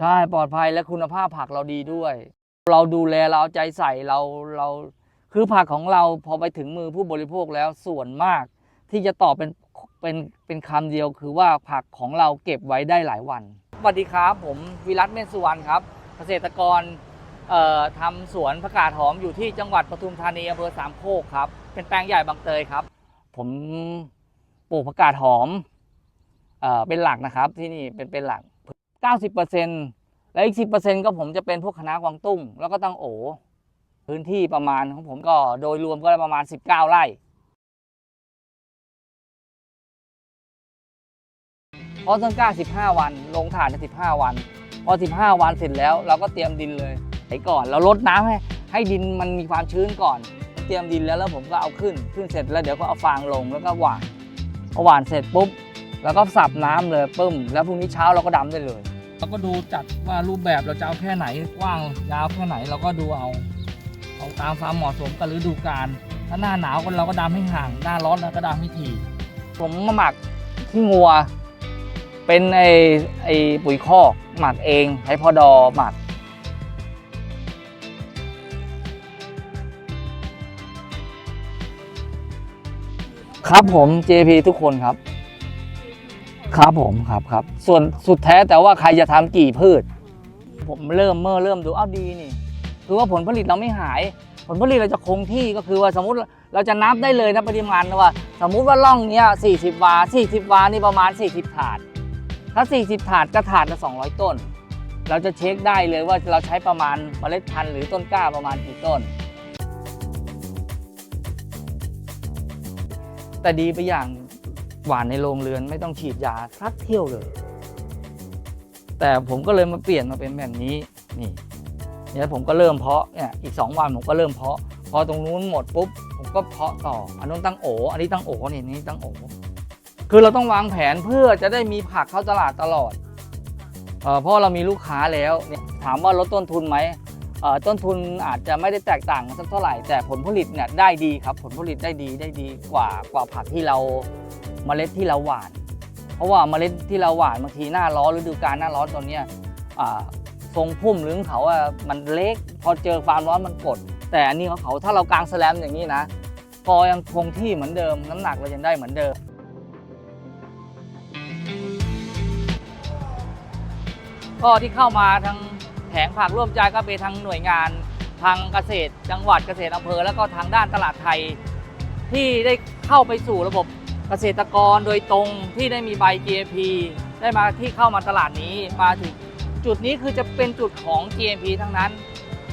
ใช่ปลอดภัยและคุณภาพผักเราดีด้วย เราดูแลเราเอาใจใส่เราเราคือผักของเราพอไปถึงมือผู้บริโภคแล้วส่วนมาก ที่จะตอบเป็นเป็นเป็นคำเดียวคือว่าผักของเราเก็บไว้ได้หลายวันสวัสดีครับผมวิรัตเมสุวรรณครับเกษตรกรเอ่อทำสวนผักกาดหอมอยู่ที่จังหวัดปทุมธานีอำเภอสามโคกครับ เป็นแปลงใหญ่บางเตยครับ ผมปลูกผักกาดหอมเออเป็นหลักนะครับที่นี่เป็นเป็นหลัก 90%และอีก 10%ก็ผมจะเป็นพวกคณะกวางตุ้ง แล้วก็ตั้งโอพื้นที่ประมาณของผมก็โดยรวมก็ประมาณ 19 ไร่เพราะต้นกล้า 15 วัน ลงฐานใน15 วัน พอ 15 วันเสร็จแล้วเราก็เตรียมดินเลยไถก่อนเราลดน้ำให้ให้ดินมันมีความชื้นก่อน เตรียมดินแล้วแล้วผมก็เอาขึ้นขึ้นเสร็จแล้วเดี๋ยวก็เอาฟางลงแล้วก็หว่านพอหว่านเสร็จปุ๊บ แล้วก็สับน้ำเลยปึ้ม แล้วพรุ่งนี้เช้าเราก็ดำได้เลยเราก็ดูจัดว่ารูปแบบเราจะเอาแค่ไหนกว้างยาวแค่ไหนเราก็ดูเอา เอาตามความเหมาะสมกับฤดูกาลถ้าหน้าหนาวก็เราก็ดำให้ห่าง หน้าร้อนเราก็ดำให้ถี่ผมมาหมักที่งัว เป็นไอไอปุ๋ยคอกหมักเองใช้พอดอหมักครับผม JP ทุกคนครับ ครับผมครับครับ ส่วนสุดแท้แต่ว่าใครจะทำกี่พืช ผมเริ่มเมื่อเริ่มดูอ้าวดีนี่คือว่าผลผลิตเราไม่หาย ผลผลิตเราจะคงที่ก็คือว่าสมมติเราจะนับได้เลยนะปริมาณว่า สมมุติว่าล่องเนี้ย40 วา 40 วานี่ประมาณ 40 ถาด ถ้า 40 ถาดก็ถาดละ200 ต้น เราจะเช็คได้เลยว่าเราใช้ประมาณเมล็ดพันธุ์หรือต้นกล้าประมาณกี่ต้น แต่ดีไปอย่าง หวานในโรงเรือนไม่ต้องฉีดยาสักเที่ยวเลย แต่ผมก็เลยมาเปลี่ยนมาเป็นแบบนี้นี่เนี่ยผมก็เริ่มเพาะเนี่ยอีก 2 วันผมก็เริ่มเพาะ พอตรงนู้นหมดปุ๊บผมก็เพาะต่ออันนู้นตั้งโออันนี้ตั้งโอนี่นี่ตั้งโอคือเราต้องวางแผนเพื่อจะได้มีผักเข้าตลาดตลอดเออเพราะเรามีลูกค้าแล้วเนี่ยถามว่าลดต้นทุนไหมเออต้นทุนอาจจะไม่ได้แตกต่างสักเท่าไหร่แต่ผลผลิตเนี่ยได้ดีครับผลผลิตได้ดีได้ดีกว่ากว่าผักที่เรา เมล็ดที่เราหว่าน เพราะว่าเมล็ดที่เราหว่านบางทีหน้าร้อนฤดูกาลหน้าร้อนตอนเนี้ยทรงพุ่มหรือของเขาอะมันเล็ก พอเจอความร้อนมันกด แต่อันนี้ของเขาถ้าเรากางแสแลมอย่างนี้นะกอยังคงที่เหมือนเดิม น้ำหนักเรายังได้เหมือนเดิมก็ที่เข้ามาทางแผงผักร่วมใจก็ไปทางหน่วยงานทางเกษตร จังหวัดเกษตรอำเภอ แล้วก็ทางด้านตลาดไทยที่ได้เข้าไปสู่ระบบ เกษตรกรโดยตรงที่ได้มีใบ GMP ได้มาที่เข้ามาตลาดนี้มาถึงจุดนี้คือจะเป็นจุดของ GMP ทั้งนั้น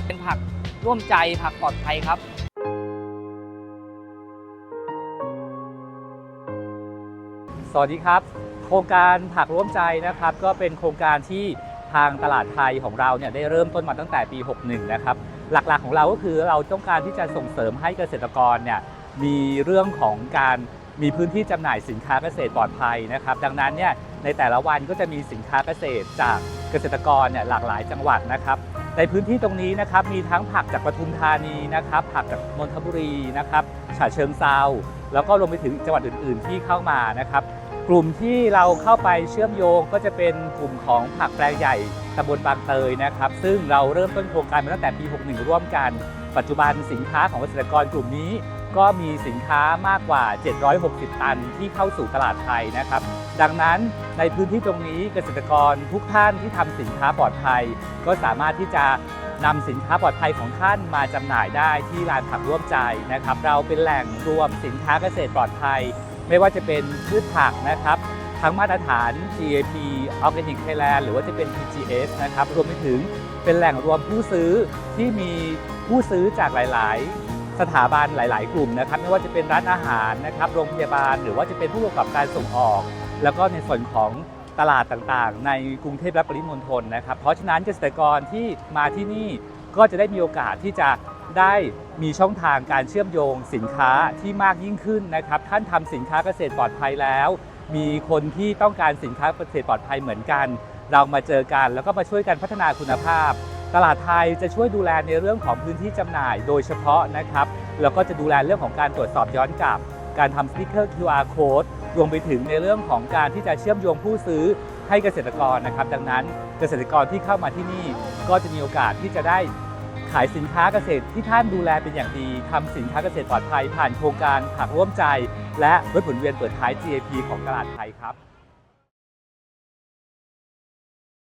เป็นผักร่วมใจผักปลอดภัยครับสวัสดีครับ โครงการผักร่วมใจนะครับ ก็เป็นโครงการที่ทางตลาดไทยของเราเนี่ยได้เริ่มต้นมาตั้งแต่ปี 61 นะครับ หลักๆของเราก็คือเราต้องการที่จะส่งเสริมให้เกษตรกรเนี่ยมีเรื่องของการ มีพื้นที่จำหน่ายสินค้าเกษตรปลอดภัยนะครับ ดังนั้นเนี่ยในแต่ละวันก็จะมีสินค้าเกษตรจากเกษตรกรเนี่ยหลากหลายจังหวัดนะครับ ในพื้นที่ตรงนี้นะครับมีทั้งผักจากปทุมธานีนะครับ ผักจากนนทบุรีนะครับฉะเชิงเซาแล้วก็รวมไปถึงจังหวัดอื่น ๆ ที่เข้ามานะครับ กลุ่มที่เราเข้าไปเชื่อมโยงก็จะเป็นกลุ่มของผักแปลงใหญ่ตำบลบางเตยนะครับ ซึ่งเราเริ่มต้นโครงการมาตั้งแต่ปี 61 ร่วมกัน ปัจจุบันสินค้าของเกษตรกรกลุ่มนี้ ก็มีสินค้ามากกว่า 760 ตันที่เข้าสู่ตลาดไทยนะครับ ดังนั้นในพื้นที่ตรงนี้เกษตรกรทุกท่านที่ทำสินค้าปลอดภัย ก็สามารถที่จะนำสินค้าปลอดภัยของท่านมาจำหน่ายได้ที่ร้านผักร่วมใจนะครับ เราเป็นแหล่งรวมสินค้าเกษตรปลอดภัย ไม่ว่าจะเป็นพืชผักนะครับทั้งมาตรฐาน GAP Organic Thailand หรือว่าจะเป็น PGS นะครับ รวมไปถึงเป็นแหล่งรวมผู้ซื้อที่มีผู้ซื้อจากหลาย ๆ สถาบันหลาย ๆ กลุ่มนะครับไม่ว่าจะเป็นร้านอาหารนะครับโรงพยาบาล หรือว่าจะเป็นผู้ประกอบการส่งออก แล้วก็ในส่วนของตลาดต่างๆ ในกรุงเทพและปริมณฑลนะครับ เพราะฉะนั้นเกษตรกรที่มาที่นี่ก็จะได้มีโอกาสที่จะได้มีช่องทางการเชื่อมโยงสินค้าที่มากยิ่งขึ้นนะครับ ท่านทำสินค้าเกษตรปลอดภัยแล้ว มีคนที่ต้องการสินค้าเกษตรปลอดภัยเหมือนกัน เรามาเจอกัน แล้วก็มาช่วยกันพัฒนาคุณภาพ ตลาดไทยจะช่วยดูแลในเรื่องของพื้นที่จำหน่ายโดยเฉพาะนะครับ แล้วก็จะดูแลเรื่องของการตรวจสอบย้อนกลับ การทำสติ๊กเกอร์ QR code รวมไปถึงในเรื่องของการที่จะเชื่อมโยงผู้ซื้อให้เกษตรกรนะครับ ดังนั้นเกษตรกรที่เข้ามาที่นี่ก็จะมีโอกาสที่จะได้ขายสินค้าเกษตรที่ท่านดูแลเป็นอย่างดีทำสินค้าเกษตรปลอดภัยผ่านโครงการผักร่วมใจ และลดผลเวียนเปิดท้าย GAP ของตลาดไทยครับ